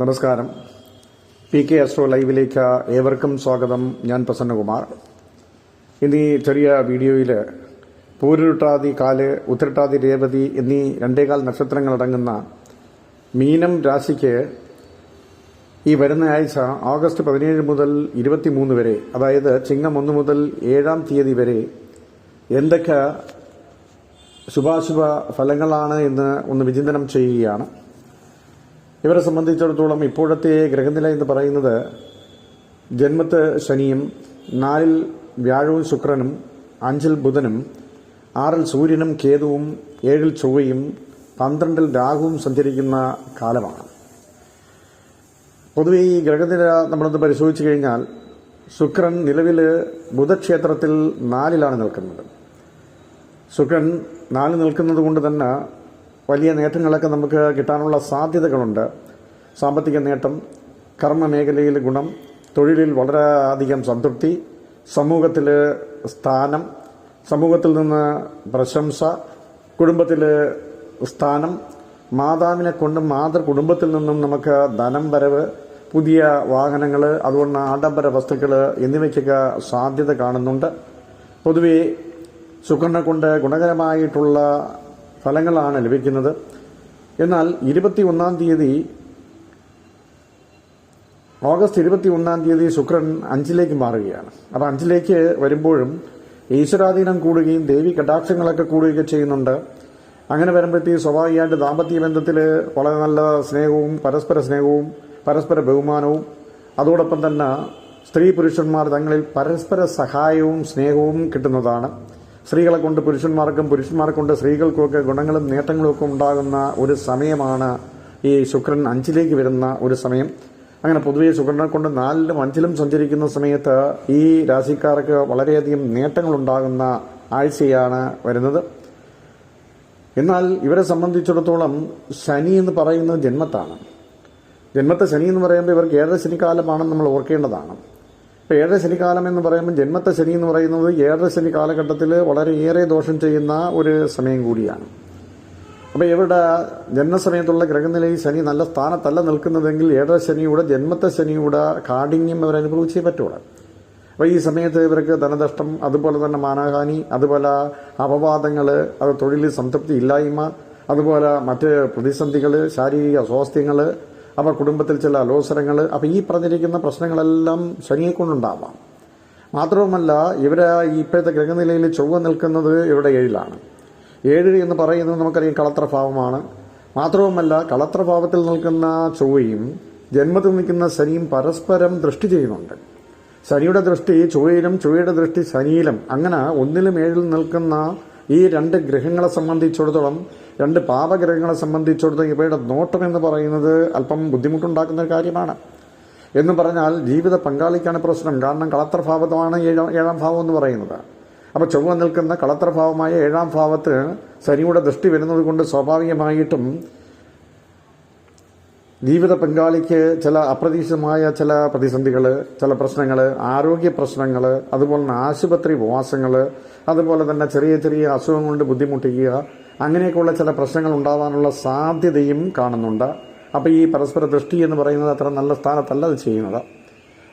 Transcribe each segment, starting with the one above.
നമസ്കാരം. P K astro ലൈവിലേക്ക് ഏവർക്കും സ്വാഗതം. ഞാൻ പ്രസന്നകുമാർ. ഇന്ന് ഈ ചെറിയ വീഡിയോയിൽ പൂരുരുട്ടാതി കാൽ ഉത്തരട്ടാതി രേവതി എന്നീ രണ്ടേകാൽ നക്ഷത്രങ്ങളടങ്ങുന്ന മീനം രാശിക്ക് ഈ വരുന്ന ആഴ്ച ഓഗസ്റ്റ് പതിനേഴ് മുതൽ ഇരുപത്തിമൂന്ന് വരെ അതായത് ചിങ്ങം ഒന്ന് മുതൽ ഏഴാം തീയതി വരെ എന്തൊക്കെ ശുഭാശുഭ ഫലങ്ങളാണ് എന്ന് ഒന്ന് വിചിന്തനം ചെയ്യുകയാണ്. ഇവരെ സംബന്ധിച്ചിടത്തോളം ഇപ്പോഴത്തെ ഗ്രഹനില എന്ന് പറയുന്നത് ജന്മത്ത് ശനിയും നാലിൽ വ്യാഴവും ശുക്രനും അഞ്ചിൽ ബുധനും ആറിൽ സൂര്യനും കേതുവും ഏഴിൽ ചൊവ്വയും പന്ത്രണ്ടിൽ രാഹുവും സഞ്ചരിക്കുന്ന കാലമാണ്. പൊതുവെ ഈ ഗ്രഹനില നമ്മളൊന്ന് പരിശോധിച്ചു കഴിഞ്ഞാൽ ശുക്രൻ നിലവിൽ ബുധക്ഷേത്രത്തിൽ നാലിലാണ് നിൽക്കുന്നത്. ശുക്രൻ നാലിൽ നിൽക്കുന്നത് കൊണ്ട് തന്നെ വലിയ നേട്ടങ്ങളൊക്കെ നമുക്ക് കിട്ടാനുള്ള സാധ്യതകളുണ്ട്. സാമ്പത്തിക നേട്ടം കർമ്മ മേഖലയിൽ ഗുണം തൊഴിലിൽ വളരെയധികം സംതൃപ്തി സമൂഹത്തിൽ സ്ഥാനം സമൂഹത്തിൽ നിന്ന് പ്രശംസ കുടുംബത്തിൽ സ്ഥാനം മാതാവിനെ കൊണ്ട് മാതൃ കുടുംബത്തിൽ നിന്നും നമുക്ക് ധനം വരവ് പുതിയ വാഹനങ്ങൾ അതുകൊണ്ട് ആഡംബര വസ്തുക്കൾ എന്നിവയ്ക്കൊക്കെ സാധ്യത കാണുന്നുണ്ട്. പൊതുവെ ശുക്രനെ കൊണ്ട് ഗുണകരമായിട്ടുള്ള ഫലങ്ങളാണ് ലഭിക്കുന്നത്. എന്നാൽ ഇരുപത്തി ഒന്നാം തീയതി ഓഗസ്റ്റ് ഇരുപത്തി ഒന്നാം തീയതി ശുക്രൻ അഞ്ചിലേക്ക് മാറുകയാണ്. അപ്പോൾ അഞ്ചിലേക്ക് വരുമ്പോഴും ഈശ്വരാധീനം കൂടുകയും ദേവി കടാക്ഷങ്ങളൊക്കെ കൂടുകയൊക്കെ ചെയ്യുന്നുണ്ട്. അങ്ങനെ വരുമ്പോഴത്തേക്ക് സ്വാഭാവികമായിട്ട് ദാമ്പത്യ ബന്ധത്തിൽ വളരെ നല്ല സ്നേഹവും പരസ്പര സ്നേഹവും പരസ്പര ബഹുമാനവും അതോടൊപ്പം തന്നെ സ്ത്രീ പുരുഷന്മാർ തങ്ങളിൽ പരസ്പര സഹായവും സ്നേഹവും കിട്ടുന്നതാണ്. സ്ത്രീകളെ കൊണ്ട് പുരുഷന്മാർക്കും പുരുഷന്മാരെ കൊണ്ട് സ്ത്രീകൾക്കുമൊക്കെ ഗുണങ്ങളും നേട്ടങ്ങളും ഒക്കെ ഉണ്ടാകുന്ന ഒരു സമയമാണ് ഈ ശുക്രൻ അഞ്ചിലേക്ക് വരുന്ന ഒരു സമയം. അങ്ങനെ പൊതുവെ ശുക്രനെ കൊണ്ട് നാലിലും അഞ്ചിലും സഞ്ചരിക്കുന്ന സമയത്ത് ഈ രാശിക്കാർക്ക് വളരെയധികം നേട്ടങ്ങളുണ്ടാകുന്ന ആഴ്ചയാണ് വരുന്നത്. എന്നാൽ ഇവരെ സംബന്ധിച്ചിടത്തോളം ശനി എന്ന് പറയുന്നത് ജന്മത്താണ്. ജന്മത്തെ ശനി എന്ന് പറയുമ്പോൾ ഇവർക്ക് ഏഴര ശനിക്കാലമാണെന്ന് നമ്മൾ ഓർക്കേണ്ടതാണ്. ഏഴര ശനിക്കാലം എന്ന് പറയുമ്പോൾ ജന്മത്തെ ശനി എന്ന് പറയുന്നത് ഏഴര ശനി കാലഘട്ടത്തിൽ വളരെയേറെ ദോഷം ചെയ്യുന്ന ഒരു സമയം കൂടിയാണ്. അപ്പോൾ ഇവരുടെ ജന്മസമയത്തുള്ള ഗ്രഹനിലയിൽ ശനി നല്ല സ്ഥാനത്തല്ല നിൽക്കുന്നതെങ്കിൽ ഏഴര ശനിയുടെ ജന്മത്തെ ശനിയുടെ കാഠിന്യം ഇവർ അനുഭവിച്ചേ പറ്റുള്ളൂ അപ്പോൾ ഈ സമയത്ത് ഇവർക്ക് ധനദഷ്ടം അതുപോലെ തന്നെ മാനഹാനി അതുപോലെ അപവാദങ്ങൾ അത് തൊഴിൽ സംതൃപ്തി ഇല്ലായ്മ അതുപോലെ മറ്റ് പ്രതിസന്ധികൾ ശാരീരിക അസ്വാസ്ഥ്യങ്ങൾ അപ്പോൾ കുടുംബത്തിൽ ചില അലോസരങ്ങൾ അപ്പം ഈ പറഞ്ഞിരിക്കുന്ന പ്രശ്നങ്ങളെല്ലാം ശനിയെക്കൊണ്ടുണ്ടാവാം മാത്രവുമല്ല ഇവരെ ഇപ്പോഴത്തെ ഗ്രഹനിലയിൽ ചൊവ്വ നിൽക്കുന്നത് ഇവരുടെ ഏഴിലാണ്. ഏഴ് എന്ന് പറയുന്നത് നമുക്കറിയാം കളത്രഭാവമാണ്. മാത്രവുമല്ല കളത്രഭാവത്തിൽ നിൽക്കുന്ന ചൊവ്വയും ജന്മത്തിൽ നിൽക്കുന്ന ശനിയും പരസ്പരം ദൃഷ്ടി ചെയ്യുന്നുണ്ട്. ശനിയുടെ ദൃഷ്ടി ചൊവ്വയിലും ചൊവ്വയുടെ ദൃഷ്ടി ശനിയിലും. അങ്ങനെ ഒന്നിലും ഏഴിലും നിൽക്കുന്ന ഈ രണ്ട് ഗ്രഹങ്ങളെ സംബന്ധിച്ചിടത്തോളം രണ്ട് പാപഗ്രഹങ്ങളെ സംബന്ധിച്ചിടത്തോളം ഇവയുടെ നോട്ടം എന്ന് പറയുന്നത് അല്പം ബുദ്ധിമുട്ടുണ്ടാക്കുന്ന ഒരു കാര്യമാണ്. എന്ന് പറഞ്ഞാൽ ജീവിത പങ്കാളിക്കാണ് പ്രശ്നം. കാരണം കളത്രഭാവമാണ് ഏഴാം ഏഴാം ഭാവം എന്ന് പറയുന്നത്. അപ്പോൾ ചൊവ്വ നിൽക്കുന്ന കളത്രഭാവമായ ഏഴാം ഭാവത്ത് ശനിയുടെ ദൃഷ്ടി വരുന്നത് കൊണ്ട് സ്വാഭാവികമായിട്ടും ജീവിത പങ്കാളിക്ക് ചില അപ്രതീക്ഷിതമായ ചില പ്രതിസന്ധികൾ ചില പ്രശ്നങ്ങൾ ആരോഗ്യ പ്രശ്നങ്ങൾ അതുപോലെ തന്നെ ആശുപത്രി ഉപവാസങ്ങൾ അതുപോലെ തന്നെ ചെറിയ ചെറിയ അസുഖം കൊണ്ട് ബുദ്ധിമുട്ടിക്കുക അങ്ങനെയൊക്കെയുള്ള ചില പ്രശ്നങ്ങൾ ഉണ്ടാവാനുള്ള സാധ്യതയും കാണുന്നുണ്ട്. അപ്പോൾ ഈ പരസ്പര ദൃഷ്ടി എന്ന് പറയുന്നത് അത്ര നല്ല സ്ഥാനത്തല്ല അത് ചെയ്യുന്നത്.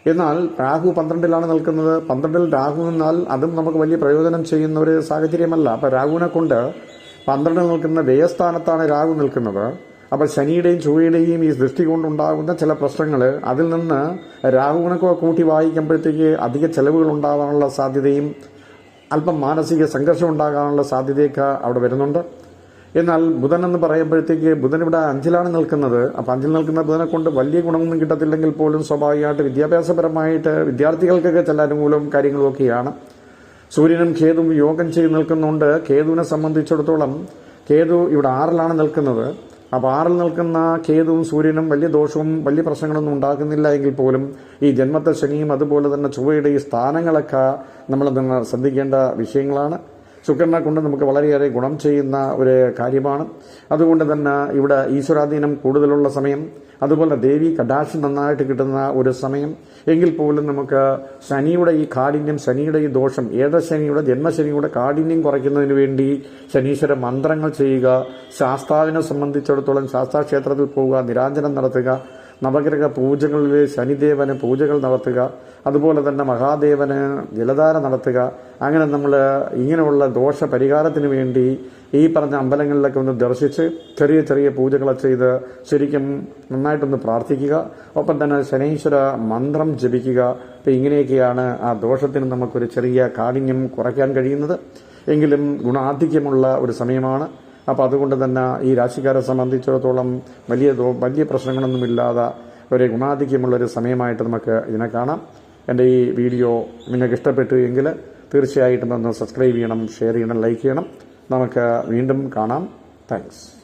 എന്നാൽ രാഹു പന്ത്രണ്ടിലാണ് നിൽക്കുന്നത്. പന്ത്രണ്ടിൽ രാഹു എന്നാൽ അതും നമുക്ക് വലിയ പ്രയോജനം ചെയ്യുന്ന ഒരു സാഹചര്യമല്ല. അപ്പോൾ രാഹുവിനെ കൊണ്ട് പന്ത്രണ്ടിൽ നിൽക്കുന്ന വ്യയസ്ഥാനത്താണ് രാഹു നിൽക്കുന്നത്. അപ്പോൾ ശനിയുടെയും ചൊവ്വയുടെയും ഈ ദൃഷ്ടി കൊണ്ടുണ്ടാകുന്ന ചില പ്രശ്നങ്ങൾ അതിൽ നിന്ന് രാഹുവിനൊക്കെ കൂട്ടി വായിക്കുമ്പോഴത്തേക്ക് അധിക ചെലവുകൾ ഉണ്ടാകാനുള്ള സാധ്യതയും അല്പം മാനസിക സംഘർഷം ഉണ്ടാകാനുള്ള സാധ്യതയൊക്കെ അവിടെ വരുന്നുണ്ട്. എന്നാൽ ബുധൻ എന്ന് പറയുമ്പോഴത്തേക്ക് ബുധൻ ഇവിടെ അഞ്ചിലാണ് നിൽക്കുന്നത്. അപ്പം അഞ്ചിൽ നിൽക്കുന്ന ബുധനെ കൊണ്ട് വലിയ ഗുണമൊന്നും കിട്ടത്തില്ലെങ്കിൽ പോലും സ്വാഭാവികമായിട്ട് വിദ്യാഭ്യാസപരമായിട്ട് വിദ്യാർത്ഥികൾക്കൊക്കെ ചില അനുകൂലവും കാര്യങ്ങളും ഒക്കെയാണ് സൂര്യനും കേതുവും യോഗം ചെയ്ത് നിൽക്കുന്നുണ്ട്. കേതുവിനെ സംബന്ധിച്ചിടത്തോളം കേതു ഇവിടെ ആറിലാണ് നിൽക്കുന്നത്. അപ്പോൾ ആറിൽ നിൽക്കുന്ന കേതുവും സൂര്യനും വലിയ ദോഷവും വലിയ പ്രശ്നങ്ങളൊന്നും ഉണ്ടാക്കുന്നില്ല എങ്കിൽ പോലും ഈ ജന്മത്തെ ശനിയും അതുപോലെ തന്നെ ചൊവ്വയുടെ ഈ സ്ഥാനങ്ങളൊക്കെ നമ്മൾ ശ്രദ്ധിക്കേണ്ട വിഷയങ്ങളാണ്. ശുക്രനെ കൊണ്ട് നമുക്ക് വളരെയേറെ ഗുണം ചെയ്യുന്ന ഒരു കാര്യമാണ്. അതുകൊണ്ട് തന്നെ ഇവിടെ ഈശ്വരാധീനം കൂടുതലുള്ള സമയം അതുപോലെ ദേവി കടാക്ഷം നന്നായിട്ട് കിട്ടുന്ന ഒരു സമയം. എങ്കിൽ പോലും നമുക്ക് ശനിയുടെ ഈ കാഠിന്യം ശനിയുടെ ഈ ദോഷം ഏഴശനിയുടെ ജന്മശനിയുടെ കാഠിന്യം കുറയ്ക്കുന്നതിന് വേണ്ടി ശനീശ്വര മന്ത്രങ്ങൾ ചെയ്യുക ശാസ്താവിനെ സംബന്ധിച്ചിടത്തോളം ശാസ്താക്ഷേത്രത്തിൽ പോവുക നിരാഞ്ജനം നടത്തുക നവഗ്രഹ പൂജകളിൽ ശനിദേവന് പൂജകൾ നടത്തുക അതുപോലെ തന്നെ മഹാദേവന് ജലധാര നടത്തുക. അങ്ങനെ നമ്മൾ ഇങ്ങനെയുള്ള ദോഷ പരിഹാരത്തിന് വേണ്ടി ഈ പറഞ്ഞ അമ്പലങ്ങളിലൊക്കെ ഒന്ന് ദർശിച്ച് ചെറിയ ചെറിയ പൂജകൾ ചെയ്ത് ശരിക്കും നന്നായിട്ടൊന്ന് പ്രാർത്ഥിക്കുക. ഒപ്പം തന്നെ ശനീശ്വര മന്ത്രം ജപിക്കുക. അപ്പം ഇങ്ങനെയൊക്കെയാണ് ആ ദോഷത്തിന് നമുക്കൊരു ചെറിയ കാഠിന്യം കുറയ്ക്കാൻ കഴിയുന്നത്. എങ്കിലും ഗുണാധിക്യമുള്ള ഒരു സമയമാണ്. അപ്പോൾ അതുകൊണ്ട് തന്നെ ഈ രാശിക്കാരെ സംബന്ധിച്ചിടത്തോളം വലിയ വലിയ പ്രശ്നങ്ങളൊന്നുമില്ലാതെ ഒരു ഗുണാധിക്യമുള്ള ഒരു സമയമായിട്ട് നമുക്ക് ഇതിനെ കാണാം. എന്റെ ഈ വീഡിയോ നിങ്ങൾക്ക് ഇഷ്ടപ്പെട്ടു എങ്കിൽ തീർച്ചയായിട്ടും ഒന്ന് സബ്സ്ക്രൈബ് ചെയ്യണം ഷെയർ ചെയ്യണം ലൈക്ക് ചെയ്യണം. നമുക്ക് വീണ്ടും കാണാം. താങ്ക്സ്.